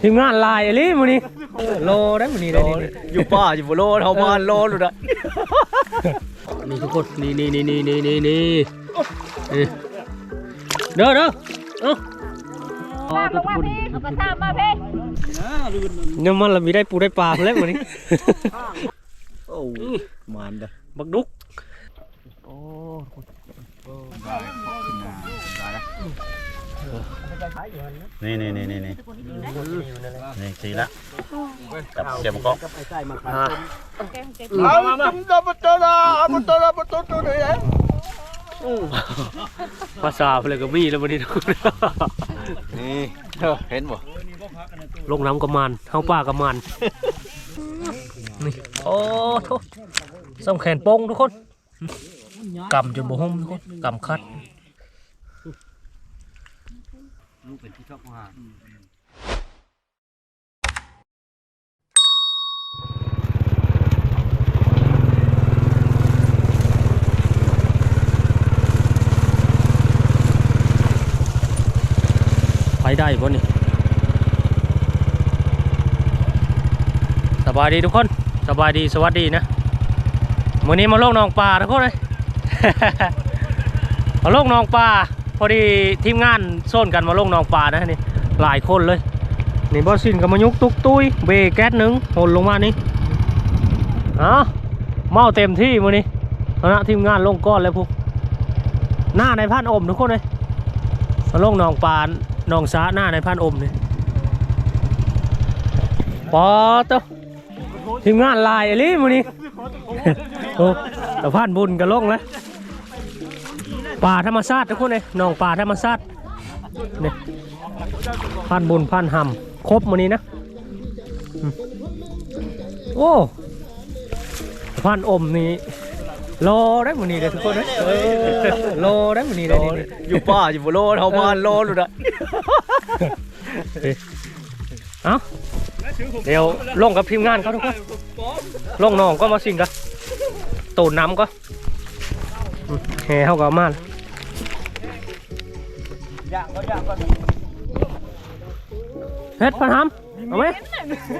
ทีมงานลายอะไรมื้นี้โลได้มื้นี้ได้อยู่ป่าอยู่บนโลเฮาบ้านโลหลุดอะนี่ทุกคนนี่นี่นี่นี่นี่นี่นี่เด้อเด้อเอ้ามาเอาไปามาเพ่นี่ยมันเละมีได้ปูได้ปลาแล้วมื้นี้โอ้มันเด้อบักดุกโอ้ นี่นี่นี่นี่นี่นี่สีละกับเสียมกอกอ่าเอามามาประตูละประตูละประตูตัวนี้ภาษาเพิ่นเลยก็มีแล้วมื้อนี้ทุกคนนี่เห็นบ่ลงน้ำกับมันเฮาป่ากับมันนี่โอ้โถสำแขนโป้งทุกคนกำจนบ่ห่มทุกคนกำคัด ลูกเป็นที่ชอบมาไปได้บ่นี่สบายดีทุกคนสบายดีสวัสดีนะมื้อนี้มาลงหนองปลาทุกคนเลย มาลงหนองปลา พอดีทีมงานโซนกันมาลงนองปลานะนี่หลายคนเลยนี่บอสินกับมายุกตุกตุยเบรกแก๊สหนึ่งหนลงมานี่อ๋อเมาเต็มที่มือนี้คณะทีมงานลงก้อนแล้วพวกหน้าในพันอมทุกคนเลยมาลงนองปลาหนองสาหน้าในพันอมนี่ปอต้าทีมงานลายอะไรมือนี้โอ้แต่พันบุญกันลงแล้ว ป่าธรรมชาติทุกคนเลยหนองป่าธรรมชาติเนี่ยพันบุญพันหำครบมันนี้นะอืมโอ้พันอมนี่รอได้มันนี้เลยทุกคนเลยเออรอได้มันนี้เลยนี่นี่อยู่ป่าอยู่บนโลดเฮาบ้านโลดเลยนะเอ้าเดี๋ยวลงกับทีมงานเขาทุกคนลงหนองก็มาสิ่งกันตูนน้ำก็อืมแห่เขาก็เอามา ย่างก็ย่างก็เฮ็ดพันหำเอาไหม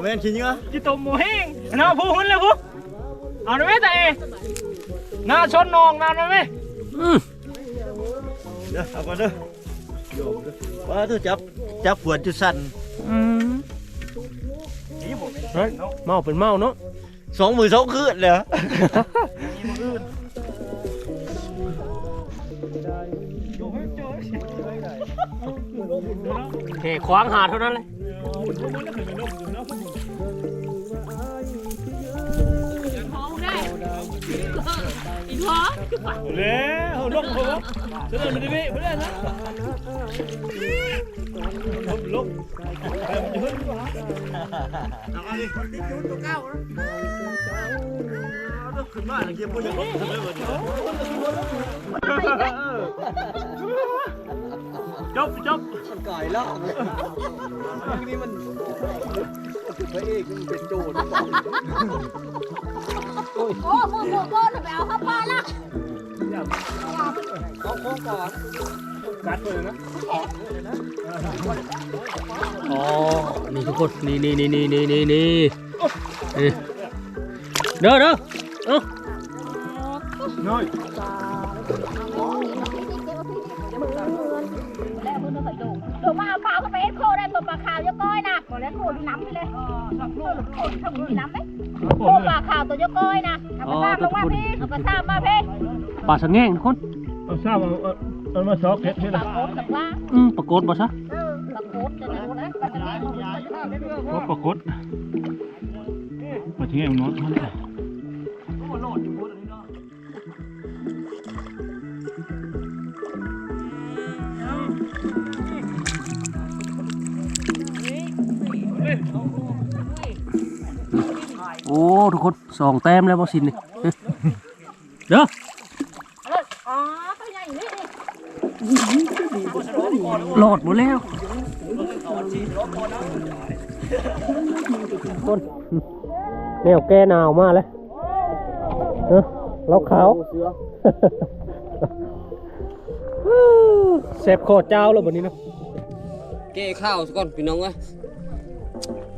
แม่นขี้เนื้อจิตมหมูแห้งหน้าผู้หุ่นเลยผู้เอาหน่อยไหมแต่เอหน้าชนนองนานไหมอืมเด้อเอาก่อนเด้อโยมเด้อว่าเธอจับจับปวดจุดสั่นอืมเฮ้ยเมาเป็นเมาเนาะสองมือสองคืนเลย แห่ขวางหาเท่านั้นเลยองได้อีกท้องแล้วลงผมเสนมันดิบิเพื่นนะลงไปมันจะนเอาไปดิจุตัวเก้าขึ้นมาเกี่ยวกับยังไง จบจบมันกายล่างเลยเรื่งนี้มันพระเอกมันเป็นโจรโอ้ยโอ้โหโอ้โหไปเอาข้าวปลาละเอาข้าวปลากัดเลยนะอ๋อ นี่ทุกคน นี่นี่นี่นี่นี่นี่นี่เด้อเด้อเอ้าน้อย ถั่วมาเอาข้าวขึ้นไปให้โคได้ตัวปลาขาวเยอก้อยนะบอกแล้วโคดูน้ำไปเลยชอบโคหรือโคชอบดูน้ำไหมโคปลาขาวตัวเยอก้อยนะเอาไปทราบลงมาพี่เอาไปทราบมาพี่ปลาสังเง่งคนเอาทราบเอามาสอบเก็บที่ละปลาโคดแบบว่าอืมปลาโกดบ่ซะปลาโกดจะไหนคนนั้ปลาสังเง่งปลาโกดปลาสังเง่งมันน้อย โอ้ทุกคนสองแต้มแล้วบ่สินนี่เด้ออ๋อดหมดแล้วคนแนวแก้หนาวมากเลยเออเราขาวเซฟโคตรเจ้าแล้ววันนี้นะเก้ข้าวก่อนพี่น้องเอ้ย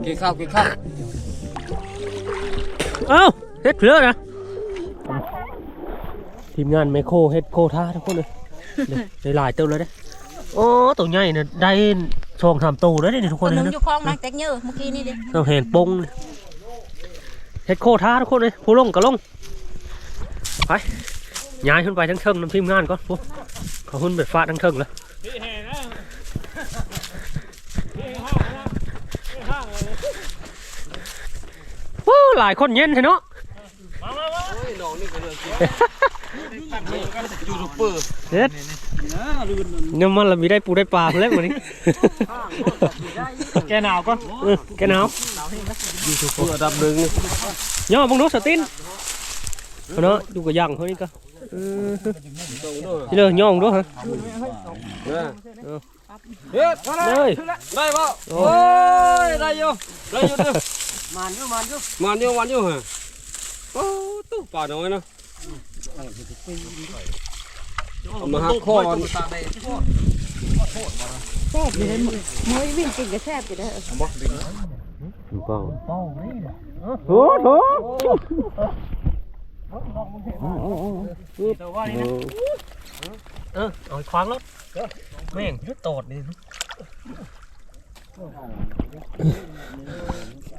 กินข้าวกินข้าวเอ้าเฮ็ดเพื่อนะทีมงานไมโครเฮ็ดโคท่าทุกคนเลยได้หลายเติมเลยเด้โอ้ตัวใหญ่เนี่ยได้ชองทำตัวแล้วนี่ทุกคคนนเลยนึงนะอยู่คลองนางแตกเยอะเมื่อกี้นี่ดิเราเห็นปงเลยเฮ็ดโคท่าทุกคนเลยผู้ลงก็ลงไปย้ายขึ้นไปทั้งเทิงน้ำทีมงานก่อนพวกเขาขึ้นไปฟาดทั้งเทิงเลย ว้าวหลายคนเย็นใช่เนาะยูทูบเบอร์เฮ็ดเนี่ยมันละมีได้ปูได้ปลาแล้ววันนี้ แกหนาวก็เออแกหนาวเพื่อดับหนึ่งย่อบังโนสตินเอาเนาะอยู่กับย่างเขานี่ก็เออที่เลยย่องด้วยฮะเฮ้ยเลยได้ป่ะโอ้โอ้ยได้อยู่ได้อยู่ดิ มันอยู่มันอยู่มันอยู่มันอยู่ฮะโอ้ตู้ป่าน้อยนะเอามาหักคอมวยวิ่งกินกระแทบอยู่ได้เปล่าโอ้โหเออเอาคว้างแล้วแม่งยุดโตดนี่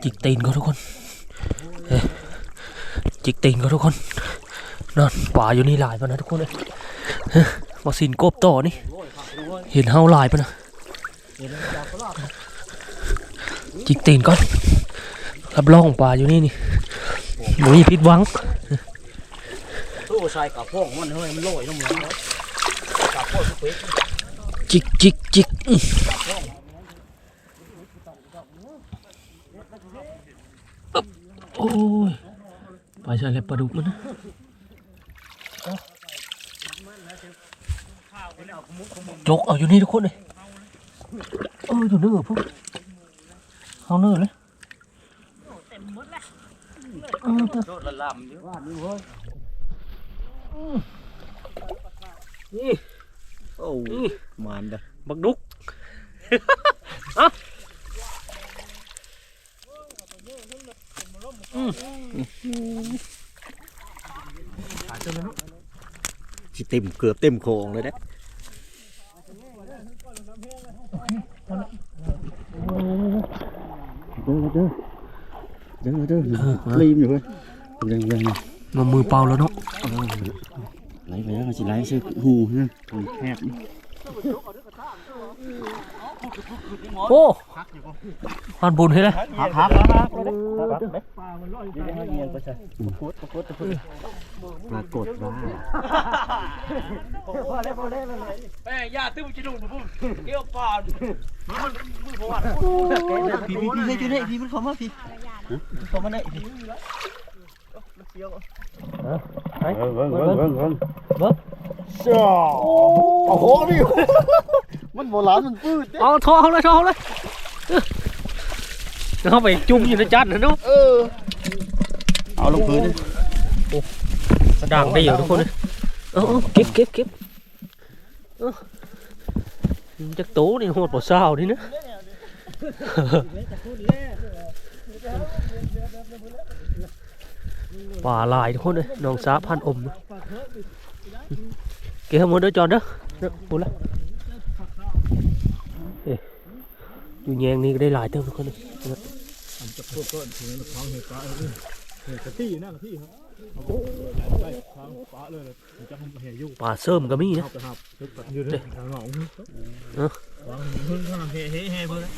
จิกตีนเขาทุกคนเอ้ยจิกตีนเขาทุกคนนั่นป่าอยู่นี่หลายปะนะทุกคนเลยวัคซีนกบต่อนี่ เห็นเฮาหลายปะนะจิกตีนก่อนรับรองป่าอยู่นี่นี่หนูผิดหวังตู้ใส่กับพวกมันเฮ้ยมันลอยน้ำมันจิกจิกจิกอึ๊บ โอ้ยไปใช่เลยปลาดุกมันนะจกเอาอยู่นี่ทุกคนเลยเอออยู่เนื้อพวกเอาเนื้อเลยเออเออละลำอยู่นี่โอ้มานเด้อบักดุกเอ้าอืมหาเจอแล้วเนาะสิเต็มเกือบเต็มโครงเลยเด้อเด้อเด้อเด้อเด้อรีบอยู่เว้ยยังยังงมมือเปล่าแล้วเนาะไหลไปแล้วมันสิไหลใส่หูฮะแคบ โอ้พันบุญให้เลยหักหักหักปรากฏว่าแม่ย่าตื้มจิดุงผมเกี่ยวปาดพี่พี่พี่ให้จุดให้พี่มันเข้ามาพี่เข้ามาได้พี่โอ้โหนี่ มันโบราณมันปืดเอาทอเขาเลยทอเขาเลยเออแล้วเขาไปจุ่มอยู่ในจานนะเนาะเออเอาลงพื้นด่างได้อยู่ทุกคนเลยเอาเอาเก็บเก็บเก็บเอามันจะโตนี่โหดปวดเศร้านี่นะป่าหลายทุกคนเลยน้องสาพันอมนะเกี่ยวหมดเด้อจอดเด้อเด้อพูดละเอ๊ะ อยู่แยงนี่ก็ได้หลายเติมทุกคนเลยที่นั่นที่ครับได้ทางฟ้าเลยจะทำเหยุ่ป่าเสริมก็มีนะครับครับอยู่ด้วยทางหนองเออวางพึ่งข้างเฮ้เฮ้เฮ้เบอร์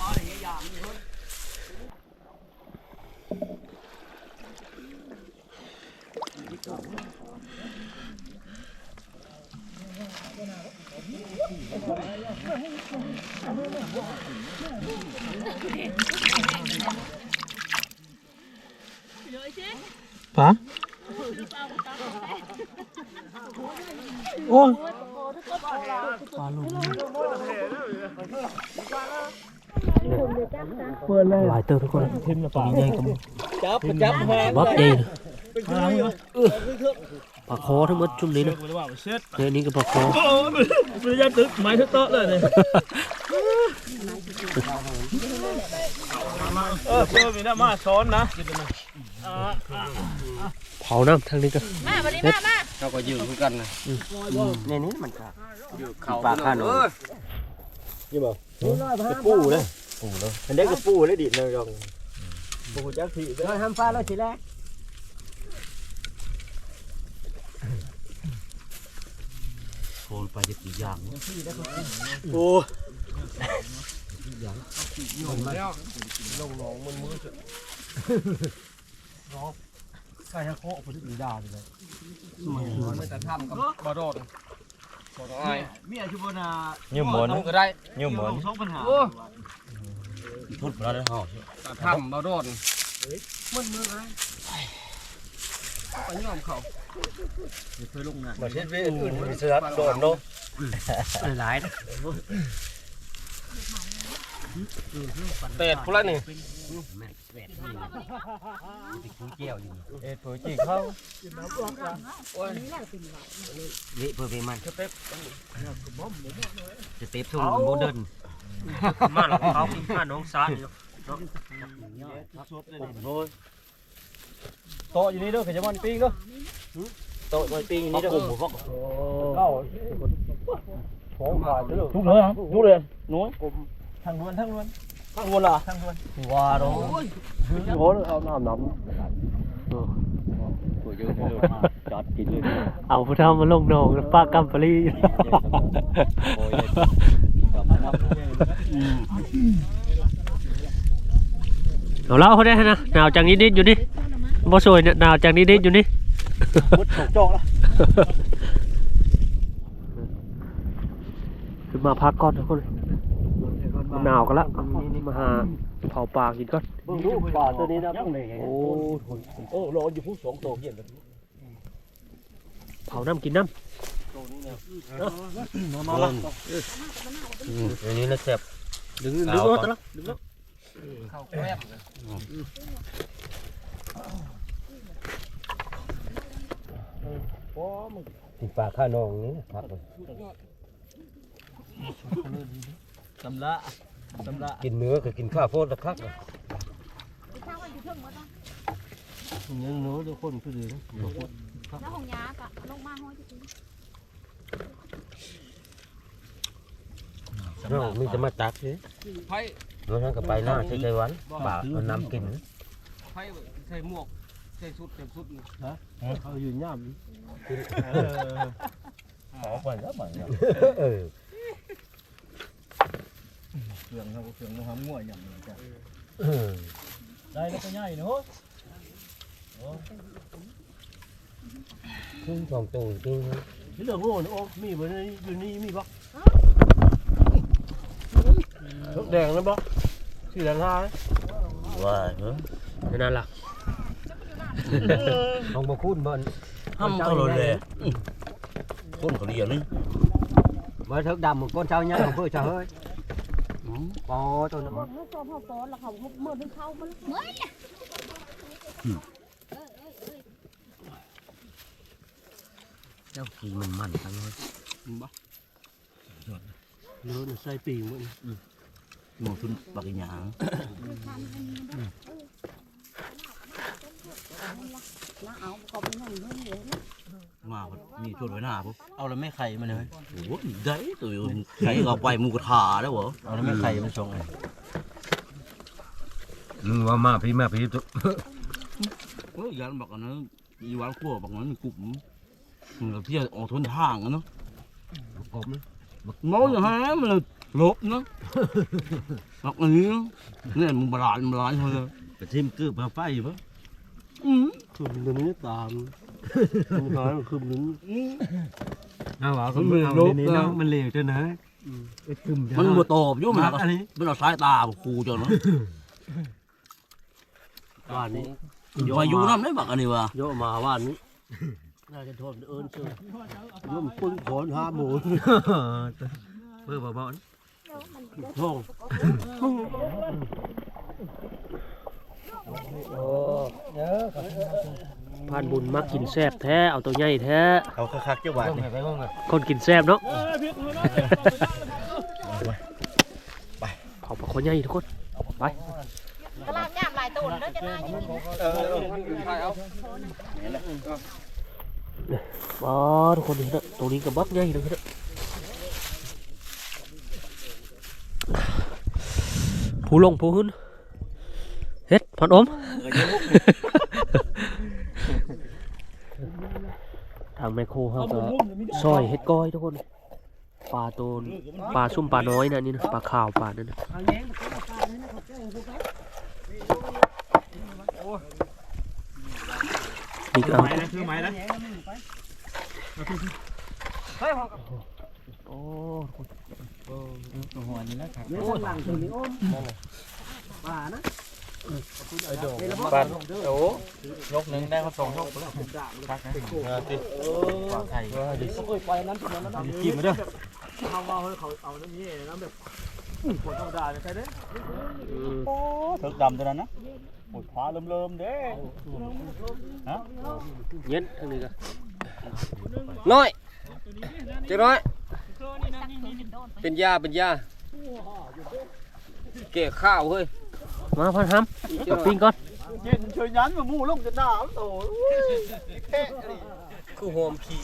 ป่าโอ้ยป่าลุงหลายเติมทุกคนตัวนี้ใหญ่กับจับจับแหงบักใหญ่นะข้างนี้วะปลาคอทั้งหมดชุ่มนี้นะกูจะว่าเช็ดเนี่ยนี่ก็ปลาคอโอ้ไม่ได้ตึกไม้ทึกโต๊ะเลย เลยเออเพิ่มมีน้ำมาช้อนนะเผาน้ำทางนี้ก็มาวันนี้มามาเราก็ยืนคุยกันนะในนี้มันก็เขาปากข้างหนูกระปูเลยปูเลยอันนี้กระปูเลยดิเลยยองปูจักทีเด้อทำฟ้าแล้วสิแรกโคนไปจะกี่อย่างโอ้ ใครจะเคาะผมจะมีดาเลยมันจะทำกับบอโดดบอดไอ้เมียชุบนายืมหมอนก็ได้ยืมหมอนสองปัญหาทุบแล้วได้ห่อทำบอโดดมันมือไงไปยอมเขามาเช็ดเวอื่นมีเสือโดนเนาะหลาย เตะพวกนั้นนี่เอ็ดปุ๋ยจีเข้าวิเพื่อเป็นมันสเต็ปสเต็ปทุ่งโมเดิร์นมาหลอกเขากินข้าน้องซาอยู่โตะอยู่นี่เด้อขยันปิ้งเด้อโต๊ะมันปิ้งนี่เด้อเก้าของขาดเด้อทุกเลยครับทุกเลยน้อย ทางนวลทางนวลทางนวลล่ะทางนวลว้าโดโอ้เอาน้ำน้ปุ๋ยยืนจอดกินเลยเอาผู้เฒ่ามาลงนองป้ากำปลีเอาเล่าเขาได้นะหนาวจังนิดๆอยู่นี่บ่สวยเนี่ยหนาวจังนิดๆอยู่นี่มุดถกจอกละขึ้นมาพักก่อนทุกคน หนาวกันละมาหาเผาปลากินก่อนเบิ่งดูปลาตัวนี้นะโอ้โอ้รออยู่ผู้สองโตเย็นเผาน้ำกินน้นอนละอันนี้นะแซ่บดึงดึงรถละดึงรถเขาแคบติดปากข้านองนี่ครับสำละ สำละกินเนื้อคือกินข้าวโพดตะคักยังเนื้อทุกคนคือดีแล้วของยากะลงมาห้อยจริงน้องมีจะมาตักนี่ไพ่น้องนั่นก็ไปหน้าใช้ใจวันบ่าเอาน้ำกินไพ่ใส่หมวกใส่ชุดเต็มชุดนี่เขายืนย่ขอไปแล้วบ่เนี่ย เออำเฟืองครับเฟืองมันหำง่วยอย่างนี้จ้ะเออได้แล้วก็ง่ายเนาะขึ้นสองตัวจริงที่เรื่องโง่โอ้มีบ่ในอยู่นี่มีบ่ทุกแดงนะบ่สีแดงลายว่าเนอะำนั่นล่ะน้องบ่คุ้นบ่ห้ามเขาเลยคนเขาเรียนนี่บ่ทึกดำ một con trâu nhá không phải trâu hơi có tôi nó ๆลูกโตพ่อโตแล้วเขาเมื่อถึงเข้ามันเมื่อยเจ้า kỳ mình mặn thằng thôi nó được sai tì mỗi หมูทุนปักหยางแล้วเอาเขาไปนั่งเรื่องเยอะ มามีชวนไว้หน้าปุ๊บเอาแล้วแม่ไข่มาเลยโอ้โหได้ตัวไข่ก็ไปหมูกระทาแล้วเหรอเอาแล้วไม่ไข่มันส่งไงมึงว่ามาพี่มาพี่ตุ๊เฮ้ยยันบอกอันนั้นอีวานขั้วบอกนั้นกลุ่มมันก็เที่ยวออกทนทางอะเนาะผมน้อยอย่างฮะมันเลยลบเนาะบอกอันนี้เนาะเนี่ยมึงบาลานบาลานคนเลยกระทิมกืบมาไฟปะอืมคือมันนี้ตาม มันน้อยมันคือมัน เอาเอาเขามือลบเนาะมันเหลวจนนะไอ้กึ่มมันมาตอบอยุ่มันอันนี้มันเอาสายตาครูจังเนาะว่านนี้วายุน้ำได้บอกอันนี้วะโยมาว่านนี้น่าจะโทษเอิญเชื่อโยมปึ้งขอนห้าหมูเพื่อบ่บ่อนท่อง ผ่านบุญมักกินแซ่บแท้ เอาตัวใหญ่แท้ เอาคักๆเจ้าหวานนี่ไปบ้างอะคนกินแซ่บเนาะเผาปลาคขอใหญ่ทุกคนไปกระลาบย่ามหลายตัวเด้อจะน่าจะกินเออเอออ๋อทุกคนเห็นแล้วตรงนี้กับบักใหญ่เลยครับผู้ลงผู้ขึ้นเฮ็ดพันอม ทางแมคโครเขาก็ซอยเฮ็ดก้อยทุกคนปลาตัวปลาซุ่มปลาน้อยนะนี่นะปลาขาวปลานั่นนะนี่ก็เอาคือไม้นะโอ้ปาน โอ้ยกหนึ่งได้มาสองยกแล้วพักนะเออติวางไข่ดิกินมาเด้อเขาว่าเขาเอาน้ำนี้น้ำแบบปวดธรรมดาใช่ไหมเด้ถึกดำตัวนั้นนะปวดขาเริ่มๆเด้เย็นทางนี้ก็น้อยเจ๊น้อย เป็นยาเป็นยาเกะข้าวเฮ้ย มาพันห้ำกับปิ้งก่อนเย็นช่วยยันมามู่ลงจะหนาวโตคือหอมขี้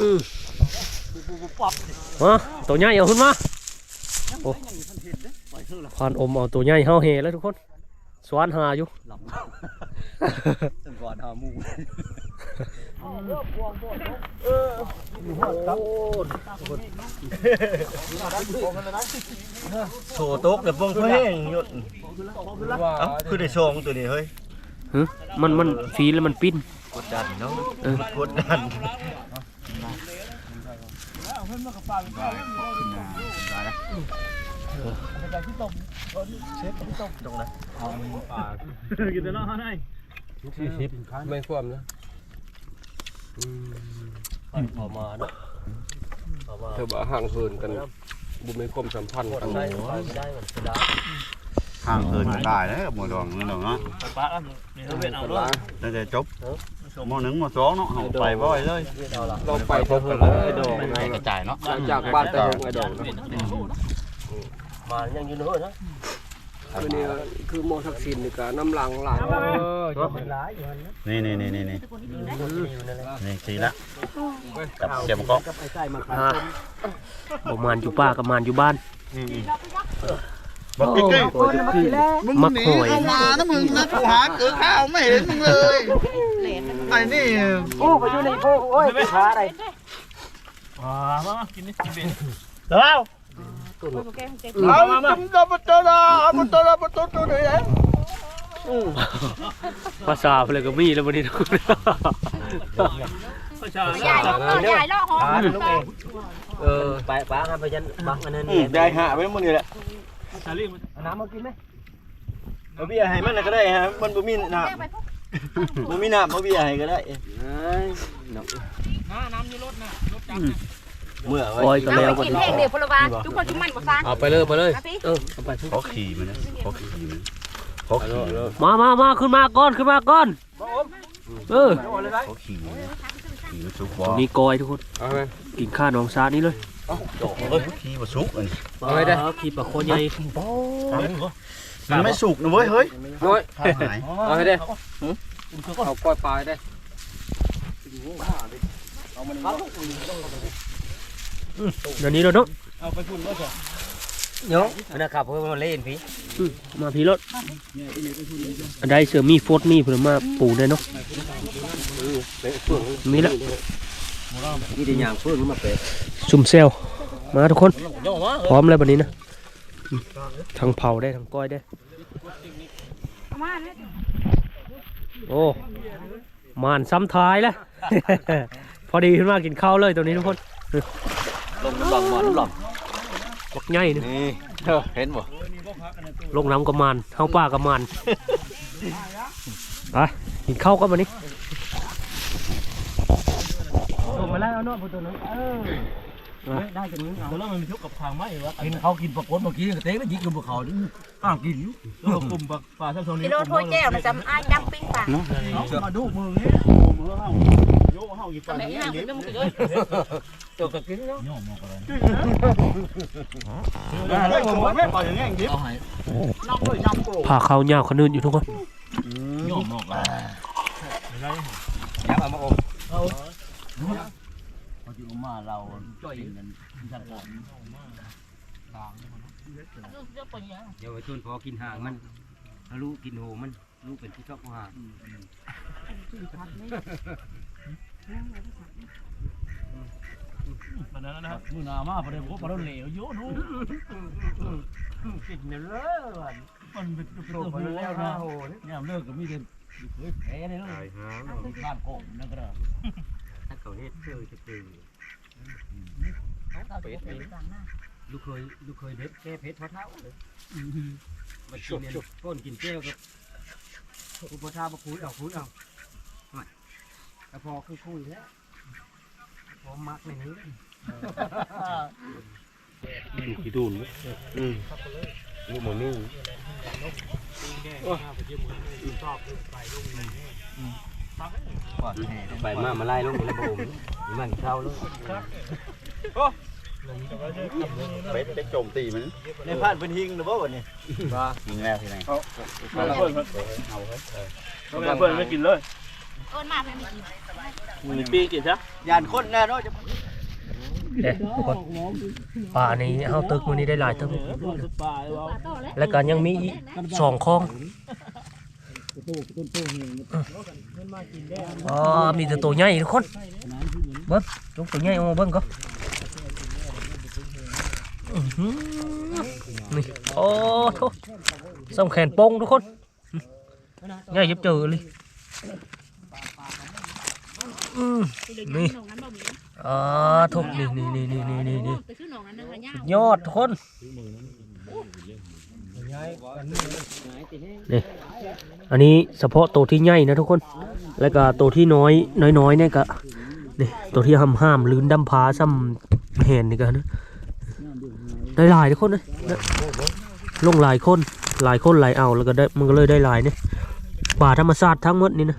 อืมมาตัวใหญ่เอาขึ้นมาโอ้พานอมเอาตัวใหญ่เฮาเฮแล้วทุกคนสวานหาอยู่จังก่อนหามู่ โถตกแต่ปงเขาแห้งหยดเอ้าคือได้ชงตัวนี้เฮ้ยหึมันมันฟีแล้วมันปิ้น กดดันเนาะเออ กดดันกินแต่ละห้าได้สี่สิบไม่ความนะ ออกมาเนาะออกมาเธอบ่ห่างเหินกันบุมีความสัมพันธ์กันได้ได้มันสดาห่างเกินก็ได้แล้วหมดดองนั่นดอกเนาะปะนี่เขาเป็นเอาด้วยตั้งแต่จบมหนึ่งมสองเนาะเอาไปบ่อยเลยเราไปเถอะเถอะไอ้ดอกไปกระจายเนาะจากบ้านแต่เฮงไอ้ดอกมายังอยู่เนื้อนะ คือนี่คือโมทักษิณนี่ก็น้ำลังหลายนี่นี่นี่นี่นี่นี่สีละกับเสียมก็อ่าบ่มานอยู่ป่ากับมานอยู่บ้านบอกกิ๊กมักหอยมานะมึงนะกูหาเกือข้าวไม่เห็นมึงเลยไอ้นี่โอ้ไปอยู่ในโพโอ้ยขาอะไรอ่ามากินนี่กินเป็นเดี๋ยว เอามามาตัวประตูละประตูละประตูตัวไหนภาษาเพลก็มีแล้ววันนี้ทุกคนข้าวชาใหญ่ลอกใหญ่ลอกหอมเออไปป้าครับไปยันบักอันนั้นได้หาไว้หมดนี่แหละชาลี่มันน้ำมากินไหมเอาเบียร์ให้มันก็ได้ฮะมันบ่มีน้ำบ่มีน้ำเอาเบียร์ให้ก็ได้ เมื่อโอ้ยก็แล้วกินแห้งเดี๋ยวพลวานทุกคนชุ่มมันกว่าซานเอาไปเลยไปเลยนะพี่เออเอาไปทุกขอขี่มันนะขอขี่มันขอขี่มันมามามาขึ้นมาก่อนขึ้นมาก่อนเออขอขี่มันขี่มันสุกบ่นี่กอยทุกคนเอาไปกินข้าวหนองซานี่เลยเฮ้ยขี่บ่สุกอันเอาไปได้ขีปลาโคใหญ่มันไม่สุกนะเว้ยเฮ้ยน้อยหายเอาไปได้เอาปล่อยปลายได้ เดี๋ยวนี้เราเนาะเอาไปพุ่นก็สองเนาะนะครับเพื่อมาเล่นพี่มาพี่รถอันใดเสือมีโฟดมีเพื่อมาปูได้เนาะมีละนี่ได้ย่างเพิ่งมาเป็ดซุ่มเซลมาทุกคนพร้อมแล้วบันนี้นะอืมทั้งเผาได้ทั้งก้อยได้มาเนี่ยโอ้มานซ้ำท้ายแล้วพอดีขึ้นมากินข้าวเลยตัวนี้ทุกคน ลงน้ำหลังมันน้ำหลังบักใหญ่นี่นี่เห็นบ่ลงน้ำกับมานเข้าป่ากับมานไปกินข้าวกันมานี้ลงมาแล้วเอาเนาะตัวนั้นเออได้จากนี้เอาแล้วมันมีทุกกับทางไหมวะกินเขากินปลากดเมื่อกี้กระเตงแล้วยิงกับพวกเขาห้ามกินอยู่ตัวกลุ่มปลาปลาท่าทองนี้กิโลถ้วยแก้วนะจำอ้ายจำปิ้งป่ะมาดูมือนี่มือเฮา โยเฮาอีกฝั่งนี้นี่ตัวก็กินเนาะได้ผมไม่ปล่อยอย่างเงี้ยดิน้องเลยยำโกผ่าเขาวยาวขนืนอยู่ทุกคนโยมออกอะยับเอามาอมเขาจะมาเราจ่อยนั้นจัดก่อนเดี๋ยวไอ้ชวนพอกินหางมันแล้วลูกกินโหมันลูกเป็นที่ชอบหาง มันนั้นนะครับมือหนามาประเดี๋ยวผมประเดี๋ยวเหลวโยนหูกินเนี่ยเลยมันเป็นกระโดดไปแล้วนะเนี่ยเลิกก็มีแต่เฮ้ยแพ้เลยเนาะตายหางบ้านโก่งนั่นก็ได้ถ้าเขาเฮ็ดเพื่อจะคือลูกเคยลูกเคยเด็ดแก้เพชรพระเท้าเลยมากินเนี่ยก้นกินแก้วกับอุปทามาคุยเอาคุยเอา แต่พอคือคุยแล้วพอมักในนี้กี่ดูนลูกหมูนึ่งไปมามาไล่ลงในระบบมันเข้าลงเป็ดเป็ดโจมตีมันในผ่านเป็นหิงหรือเปล่าวันนี้ยิงแล้วทีไหนเพื่อนเพื่อนเพื่อนไม่กินเลย โอนมาเพื่อนไม่กินมีปีกินซะยานคนแน่เนาะจะเด้ทุกคนป่านี้เฮาตึกมื้อนี้ได้หลายตึกแล้วแล้วก็ยังมีอีกสองคลองอ๋อมีแต่ตัวใหญ่ทุกคนเบิ้งยกตัวใหญ่ออกมาเบิ้งก็นี่โอ้โถส่งแขนโป้งทุกคนง่ายยับเจอเลย นี่องนั้นบ่มีอ่าทุกนี่นี่นี่นี่นี่นี่นี่ยอดทุกคนนี่อันนี้เฉพาะตัวที่ใหญ่นะทุกคน แล้วก็ตัวที่น้อยน้อยๆเนี่ยก็นี่ตัวที่ห้ามห้ามลื่นดำพาซ้ำแหนนี่กันนะได้หลายทุกคนนะนะลงหลายคนหลายคนหลายเอาแล้วก็ได้มันก็เลยได้หลายเนี่ยป่าธรรมชาติทั้งหมดนี่นะ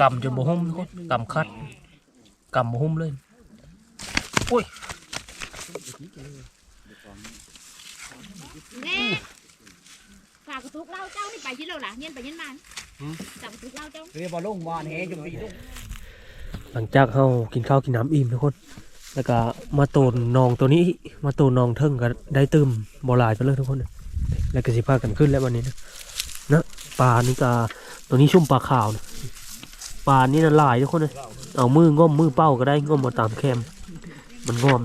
กำจนบ่หุ้มทุกคนกำคัดกำบ่หุ้มเลยอุ้ยแน่ฝากกระทุกเล่าเจ้านี่ไปที่เราล่ะเงี้ยไปเงี้ยมันจับกระทุก เล่าเจ้าเรียบว่าลงวานแหจมปีลงหลังจากเฮากินข้าวกินน้ำอิ่มทุกคน แล้วก็มาโตนนองตัวนี้ มาโตนนองเทิงก็ได้ตื่มบ่หลายไปเลยทุกคน แล้วก็สิพากันขึ้นแล้ววันนี้นะนะปลานี่ก็ตัวนี้ชุ่มปลาขาวนะปลานี่น่ะหลายทุกคนเลยเอามือง่อมมือเป้าก็ได้ง่อมมาตามแคม มันง่อม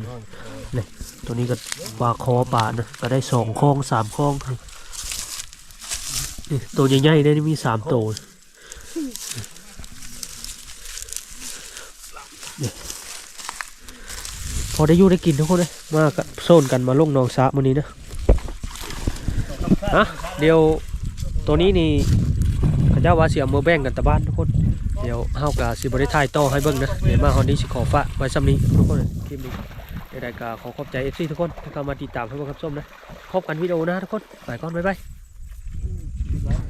นี่ตัวนี้ก็ปลาคอปลานะก็ได้สองคลองสามคลองนี่นี่ ตัวใหญ่ๆได้นี่มีสามตัวนี่พอได้อยู่ได้กินทุกคนเลยมากโซนกันมาลงหนองสระมื้อนี้นะฮะเดี๋ยวตัวนี้นี่เขาเจ้าว่าเสียมือแบ่งกันตะบ้านทุกคน เดี๋ยวเฮากับสิบริทายต่อให้เบิ่งนะเดี๋ยวมาฮอนนี้สิขอฝากไว้ซ้ำนี้ทุกคนคลิปนี้ในรายการขอขอบใจเอฟซีทุกคนที่เข้ามาติดตามให้เบิ่งครับส้มนะพบกันวิดีโอนะทุกคนไปก่อนบ๊ายบาย Bye.